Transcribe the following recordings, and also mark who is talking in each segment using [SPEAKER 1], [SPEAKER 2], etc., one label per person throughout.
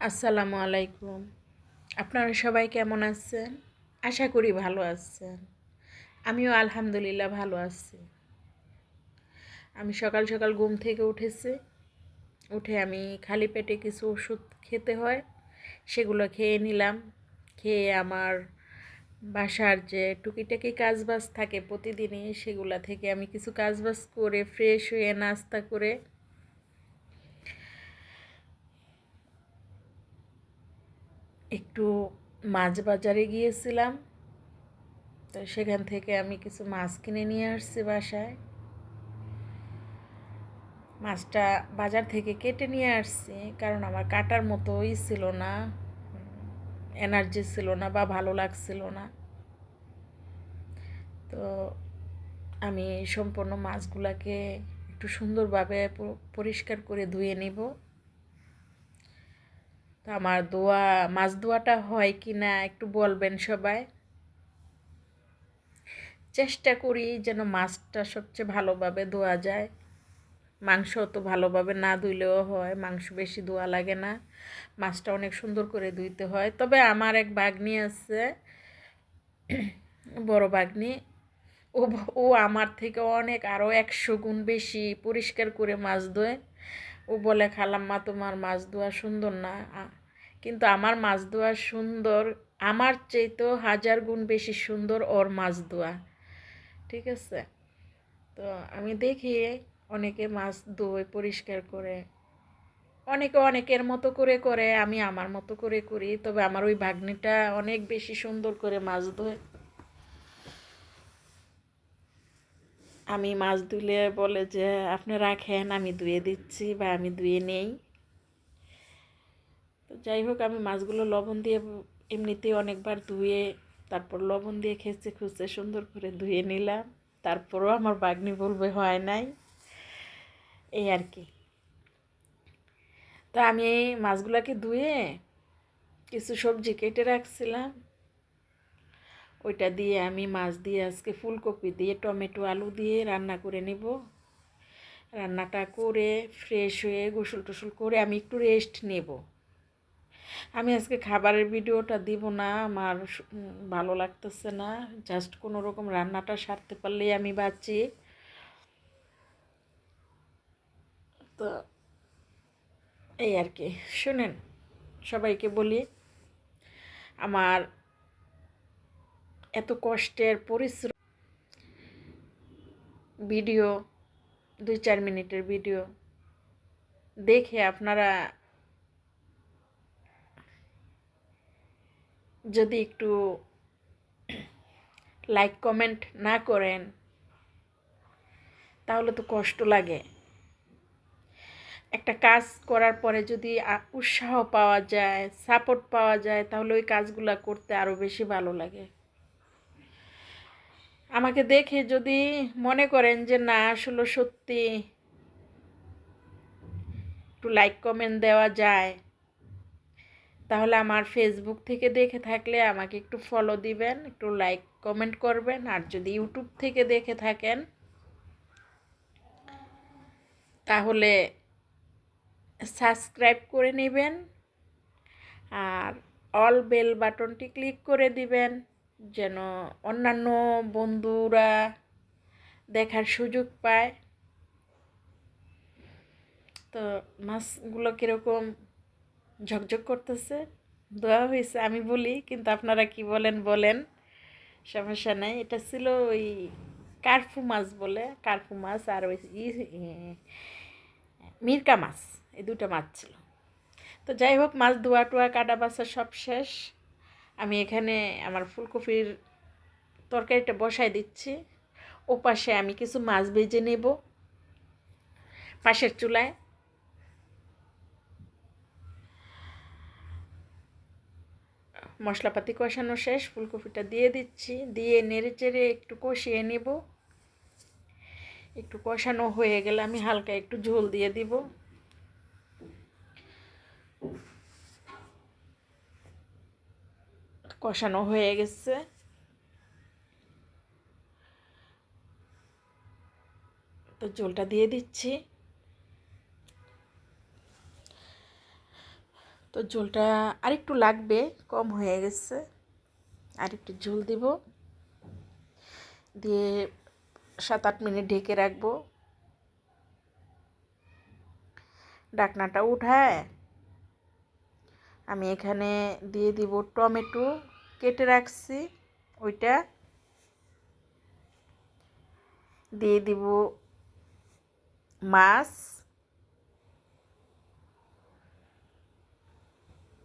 [SPEAKER 1] আসসালামু আলাইকুম। আপনারা সবাই কেমন আছেন? আশা করি ভালো আছেন। আমিও আলহামদুলিল্লাহ ভালো আছি। আমি সকাল সকাল ঘুম থেকে উঠেছি। উঠে আমি খালি পেটে কিছু ওষুধ খেতে হয়, সেগুলো খেয়ে নিলাম। খেয়ে আমার বাসার যে টুকিটাকি কাজবাজ থাকে প্রতিদিনই, সেগুলা থেকে আমি কিছু কাজবাজ করে ফ্রেশ হয়ে নাস্তা করে একটু মাছ বাজারে গিয়েছিলাম। তো সেখান থেকে আমি কিছু মাছ কিনে নিয়ে আসছি বাসায়। মাছটা বাজার থেকে কেটে নিয়ে আসছি, কারণ আমার কাটার মতোই ছিল না, এনার্জি ছিল না বা ভালো লাগছিল না। তো আমি সম্পূর্ণ মাছগুলাকে একটু সুন্দরভাবে পরিষ্কার করে ধুয়ে নিব। তো আমার দোয়া, মাছ দোয়াটা হয় কি না একটু বলবেন সবাই। চেষ্টা করি যেন মাছটা সবচেয়ে ভালোভাবে ধোয়া যায়। মাংস তো ভালোভাবে না ধুইলেও হয়, মাংস বেশি ধোয়া লাগে না। মাছটা অনেক সুন্দর করে ধুইতে হয়। তবে আমার এক বাগনি আছে, বড় বাগনি ও ও আমার থেকে অনেক আরও একশো গুণ বেশি পরিষ্কার করে মাছ ধোয়। ও বলে, খালাম্মা, তোমার মাছ ধোয়া সুন্দর না? কিন্তু আমার মাছ ধোয়া সুন্দর, আমার চেয়েতেও হাজার গুণ বেশি সুন্দর ওর মাছ ধোয়া। ঠিক আছে? তো আমি দেখি অনেকে মাছ ধোয় পরিষ্কার করে, অনেকে অনেকের মতো করে করে, আমি আমার মতো করে করি, তবে আমার ওই ভাগ্নিটা অনেক বেশি সুন্দর করে মাছ ধোয়। আমি মাছ ধুলে বলে যে, আপনি রাখেন, আমি ধুয়ে দিচ্ছি বা আমি ধুয়ে নেই। তো যাই হোক, আমি মাছগুলো লবণ দিয়ে এমনিতেই অনেকবার ধুয়ে, তারপর লবণ দিয়ে খেঁচে খুঁজতে সুন্দর করে ধুয়ে নিলাম। তারপরও আমার বাগনি বলবে, হয় নাই। এই আর কি। তো আমি এই মাছগুলোকে ধুয়ে কিছু সবজি কেটে রাখছিলাম। ওইটা দিয়ে আমি মাছ দিয়ে আজকে ফুলকপি দিয়ে, টমেটো, আলু দিয়ে রান্না করে নেব। রান্নাটা করে ফ্রেশ হয়ে গোসল টোসল করে আমি একটু রেস্ট নেব। আমি আজকে খাবারের ভিডিওটা দিব না, আমার ভালো লাগতেছে না। জাস্ট কোনো রকম রান্নাটা সারতে পারলেই আমি বাঁচি। তো এই আর কি। শুনেন, সবাইকে বলি, আমার এত কষ্টের পরিশ্রম। ভিডিও, দুই চার মিনিটের ভিডিও দেখে আপনারা যদি একটু লাইক, কমেন্ট না করেন, তাহলে তো কষ্ট লাগে। একটা কাজ করার পরে যদি উৎসাহ পাওয়া যায় সাপোর্ট পাওয়া যায়, তাহলে ওই কাজগুলো করতে আরও বেশি ভালো লাগে। আমাকে দেখে যদি মনে করেন যে না, আসলে সত্যি একটু লাইক কমেন্ট দেওয়া যায়, তাহলে আমার ফেসবুক থেকে দেখে থাকলে আমাকে একটু ফলো দিবেন, একটু লাইক কমেন্ট করবেন, আর যদি ইউটিউব থেকে দেখে থাকেন, তাহলে সাবস্ক্রাইব করে নেবেন, আর অল বেল বাটনটি ক্লিক করে দিবেন। যেন অন্যান্য বন্ধুরা দেখার সুযোগ পায়। তো মাছগুলো কীরকম ঝকঝক করতেছে? দোয়া হয়েছে, আমি বলি, কিন্তু আপনারা কি বলেন বলেন। সমস্যা নাই। এটা ছিল ওই কার্ফু মাছ বলে কার্ফু মাছ আর ওই মিরকা মাছ, এই দুটো মাছ ছিল। তো যাই হোক, মাছ ধোয়া টোয়া কাটা বাসা সব শেষ। আমি এখানে আমার ফুলকপির তরকারিটা বসাই দিচ্ছি। ও পাশে আমি কিছু মাছ ভেজে নেব। পাশের চুলায়। মশলাপাতি কষানো শেষ, ফুলকপিটা দিয়ে দিচ্ছি। দিয়ে নেড়ে চেড়ে একটু কষিয়ে নেব। একটু কষানো হয়ে গেলে আমি হালকা একটু ঝোল দিয়ে দিব। কষানো হয়ে গেছে। তো জলটা দিয়ে দিচ্ছি। তো ঝোলটা আরেকটু লাগবে, কম হয়ে গেছে। আরেকটু ঝোল দিব। দিয়ে সাত আট মিনিট ঢেকে রাখব। ডাকনাটা উঠায়। আমি এখানে দিয়ে দিব টমেটো। কেটে রাখছি, ওইটা দিয়ে দিব মাছ।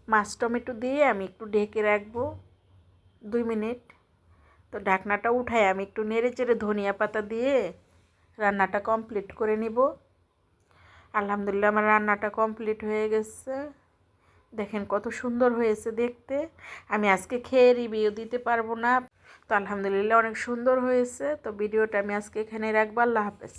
[SPEAKER 1] মাছ, টমেটো দিয়ে আমি একটু ঢেকে রাখব দুই মিনিট। তো ঢাকনাটা উঠায় আমি একটু নেড়ে চেড়ে ধনিয়া পাতা দিয়ে রান্নাটা কমপ্লিট করে নিব। আলহামদুলিল্লাহ আমার রান্নাটা কমপ্লিট হয়ে গেছে। দেখেন কত সুন্দর হয়েছে দেখতে। আমি আজকে খেয়ে রিভিউ দিতে পারব না। তো আলহামদুলিল্লাহ অনেক সুন্দর হয়েছে। তো ভিডিওটা আমি আজকে এখানে রাখব। আল্লাহ হাফেজ।